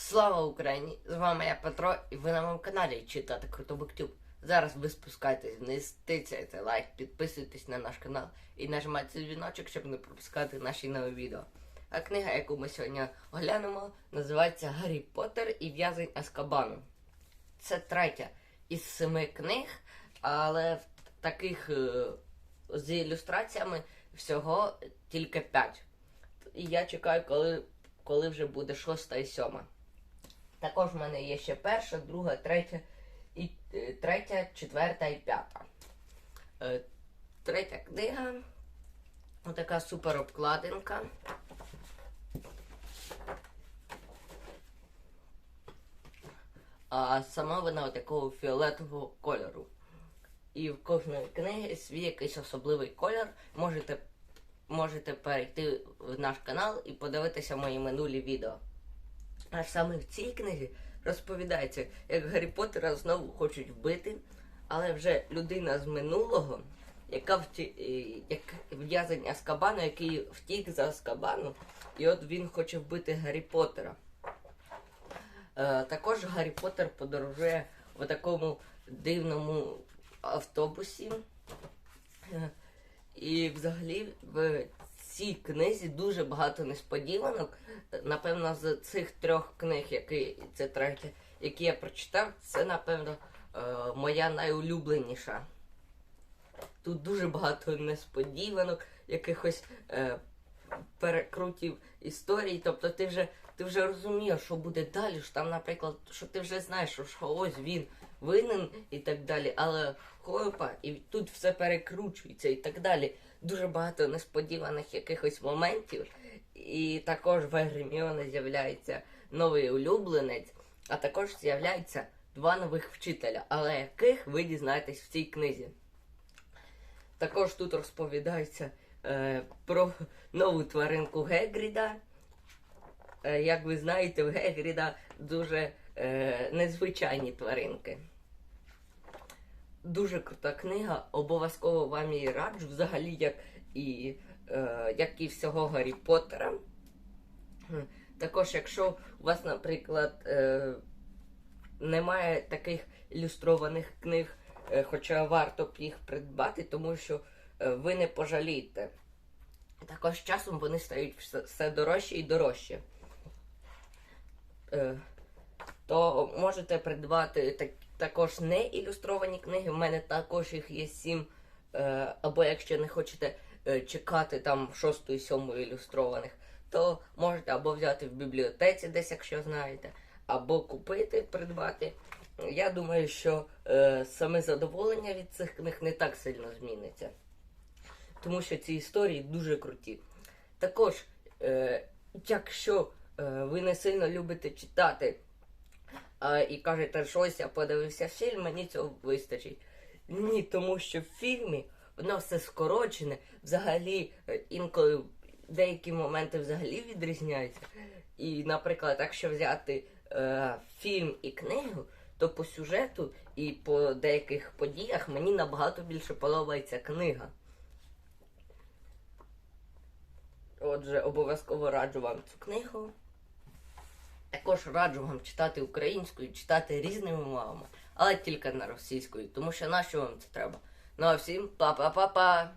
Слава Україні! З вами я Петро, і ви на моєму каналі читати Крутобуктюб. Зараз ви спускайтесь вниз, тицяйте лайк, підписуйтесь на наш канал і нажимайте дзвіночок, щоб не пропускати наші нові відео. А книга, яку ми сьогодні оглянемо, називається Гаррі Поттер і в'язень Аскабану. Це третя із семи книг, але в таких е, з ілюстраціями всього тільки п'ять. І я чекаю, коли, коли вже буде шоста і сьома. Також в мене є ще перша, друга, третя, і е, третя, четверта і п'ята. Е, третя книга. Отака супер обкладинка. А сама вона такого фіолетового кольору. І в кожної книги свій якийсь особливий колір. Можете, можете перейти в наш канал і подивитися мої минулі відео. А саме в цій книзі розповідається, як Гаррі Поттера знову хочуть вбити, але вже людина з минулого, яка вті... е, як в'язень Аскабану, який втік за Аскабану, і от він хоче вбити Гаррі Поттера. Е, також Гаррі Поттер подорожує в такому дивному автобусі. Е, І взагалі в цій книзі дуже багато несподіванок. Напевно, з цих трьох книг, які це третя, які я прочитав, це, напевно, е, моя найулюбленіша. Тут дуже багато несподіванок, якихось е, перекрутів історій. Тобто ти вже, ти вже розумієш, що буде далі. Що там, наприклад, що ти вже знаєш, що, ось він винен і так далі. Але хопа, і тут все перекручується і так далі. Дуже багато несподіваних якихось моментів. І також в Герміони з'являється новий улюбленець, а також з'являються два нових вчителя, але яких ви дізнаєтесь в цій книзі. Також тут розповідається е, про нову тваринку Гегріда. Е, як ви знаєте, в Гегріда дуже е, незвичайні тваринки. Дуже крута книга, обов'язково вам її раджу, взагалі, як і, е, як і всього Гаррі Поттера. Також, якщо у вас, наприклад, е, немає таких ілюстрованих книг, е, хоча варто б їх придбати, тому що е, ви не пожалієте. Також часом вони стають все, все дорожче і дорожче. Е, то можете придбати так, також не ілюстровані книги. У мене також їх є сім. Е, або якщо не хочете е, чекати там шостої, сьомої ілюстрованих, то можете або взяти в бібліотеці, десь, якщо знаєте, або купити, придбати. Я думаю, що е, саме задоволення від цих книг не так сильно зміниться. Тому що ці історії дуже круті. Також, е, якщо е, ви не сильно любите читати і кажете, щось я подивився фільм, мені цього вистачить. Ні, тому що в фільмі воно все скорочене, взагалі е, інколи деякі моменти взагалі відрізняються. І, наприклад, якщо взяти е, фільм і книгу, то по сюжету і по деяких подіях мені набагато більше подобається книга. Отже, обов'язково раджу вам цю книгу. Також раджу вам читати українською, читати різними мовами, але тільки на російською, тому що на що вам це треба? Ну а всім па-па-па-па!